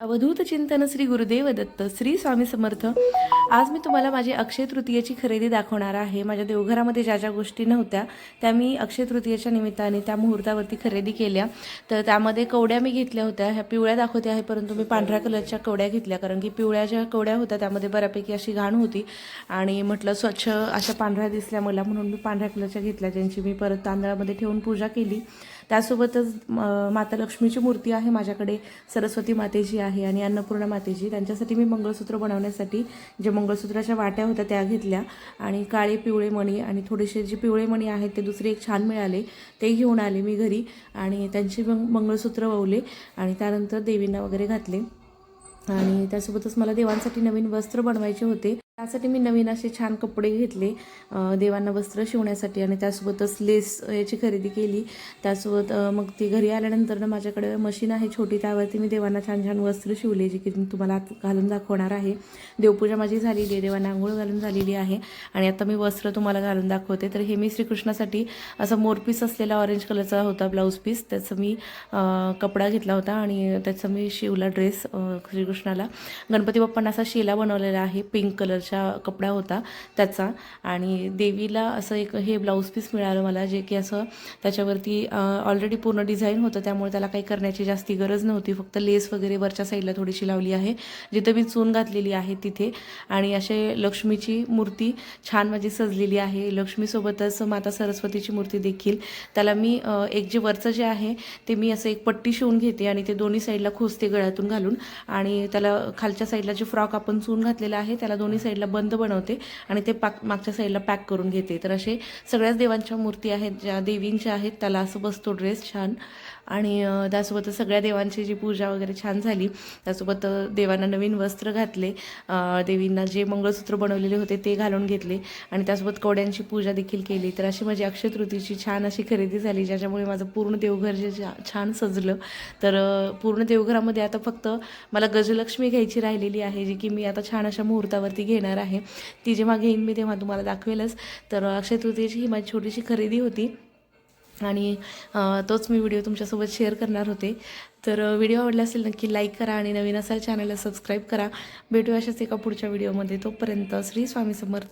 अवधूत चिंतन श्री गुरुदेव दत्त श्री स्वामी समर्थ. आज मी तुम्हाला माझी अक्षय तृतीयेची खरेदी दाखवणार आहे. माझ्या देवघरामध्ये ज्या ज्या गोष्टी नव्हत्या त्या मी अक्षय तृतीयेच्या निमित्ताने त्या मुहूर्तावरती खरेदी केल्या. तर त्यामध्ये कवड्या मी घेतल्या होत्या. ह्या पिवळ्या दाखवते आहे परंतु मी पांढऱ्या कलरच्या कवड्या घेतल्या कारण की पिवळ्या ज्या कवड्या होत्या त्यामध्ये बऱ्यापैकी अशी घाण होती. आणि म्हटलं स्वच्छ अशा पांढऱ्या दिसल्या मला म्हणून मी पांढऱ्या कलरच्या घेतल्या ज्यांची मी परत तांदळामध्ये ठेवून पूजा केली. त्यासोबतच माता लक्ष्मीची मूर्ती आहे माझ्याकडे सरस्वती मातेची आहे आणि अन्नपूर्णा मातेची त्यांच्यासाठी मी मंगळसूत्र बनवण्यासाठी जे मंगळसूत्राच्या वाट्या होत्या त्या घेतल्या. आणि काळे पिवळे मणी आणि थोडेसे जे पिवळे मणी आहेत ते दुसरे एक छान मिळाले. ते घेऊन आले मी घरी आणि त्यांचे मग मंगळसूत्र ववले आणि त्यानंतर देवींना वगैरे घातले. आणि त्यासोबतच मला देवांसाठी नवीन वस्त्र बनवायचे होते. त्यासाठी मी नवीन असे छान कपडे घेतले. देवांना वस्त्र शिवण्यासाठी आणि त्यासोबतच लेस याची खरेदी केली. त्यासोबत मग ती घरी आल्यानंतर ना माझ्याकडे मशीन आहे छोटी. त्यावरती मी देवांना छान छान वस्त्र शिवले जी की मी तुम्हाला घालून दाखवणार आहे. देवपूजा माझी झालेली आहे. देवांना आंघोळ घालून झालेली आहे. आणि आता मी वस्त्र तुम्हाला घालून दाखवते. तर हे मी श्रीकृष्णासाठी असा मोरपीस असलेला ऑरेंज कलरचा होता ब्लाऊज पीस त्याचं मी कपडा घेतला होता आणि त्याचा मी शिवला ड्रेस श्रीकृष्णाला. गणपती बाप्पांना असा शेला बनवलेला आहे पिंक कलर कलरचा कपडा होता त्याचा. आणि देवीला असं एक हे ब्लाऊज पीस मिळालं मला जे की असं त्याच्यावरती ऑलरेडी पूर्ण डिझाईन होतं. त्यामुळे त्याला काही करण्याची जास्ती गरज नव्हती. फक्त लेस वगैरे वरच्या साईडला थोडीशी लावली आहे. जिथं मी चून घातलेली आहे तिथे. आणि असे लक्ष्मीची मूर्ती छान माझी सजलेली आहे. लक्ष्मीसोबतच माता सरस्वतीची मूर्ती देखील. त्याला मी एक जे वरचं जे आहे ते मी असं एक पट्टी शिवून घेते आणि ते दोन्ही साईडला खोचते गळ्यातून घालून. आणि त्याला खालच्या साईडला जे फ्रॉक आपण चून घातलेला आहे त्याला दोन्ही साईडला बंद बनवते आणि ते पाक मागच्या साईडला पॅक करून घेते. तर असे सगळ्याच देवांच्या मूर्ती आहेत ज्या देवींच्या आहेत त्याला असं बसतो ड्रेस छान. आणि त्यासोबत सगळ्या देवांची जी पूजा वगैरे छान झाली. त्यासोबत देवांना नवीन वस्त्र घातले. देवींना जे मंगळसूत्र बनवलेले होते ते घालून घेतले. आणि त्यासोबत कवड्यांची पूजा देखील केली. तर अशी माझी अक्षय तृतीची छान अशी खरेदी झाली ज्याच्यामुळे माझं पूर्ण देवघर जे छा- छान सजलं. तर पूर्ण देवघरामध्ये आता फक्त मला गजलक्ष्मी घ्यायची राहिलेली आहे जी की मी आता छान अशा मुहूर्तावरती घेणार आहे. ती जेव्हा घेईन मी तेव्हा तुम्हाला दाखवेलच. तर अक्षय तृतीची ही माझी छोटीशी खरेदी होती. आणि तोच मी व्हिडिओ तुमच्यासोबत शेअर करणार होते. तर व्हिडिओ आवडला असेल नक्की लाईक करा आणि नवीन असाल चॅनलला सबस्क्राईब करा. भेटू अशाच एका पुढच्या व्हिडिओमध्ये. तोपर्यंत श्री स्वामी समर्थ.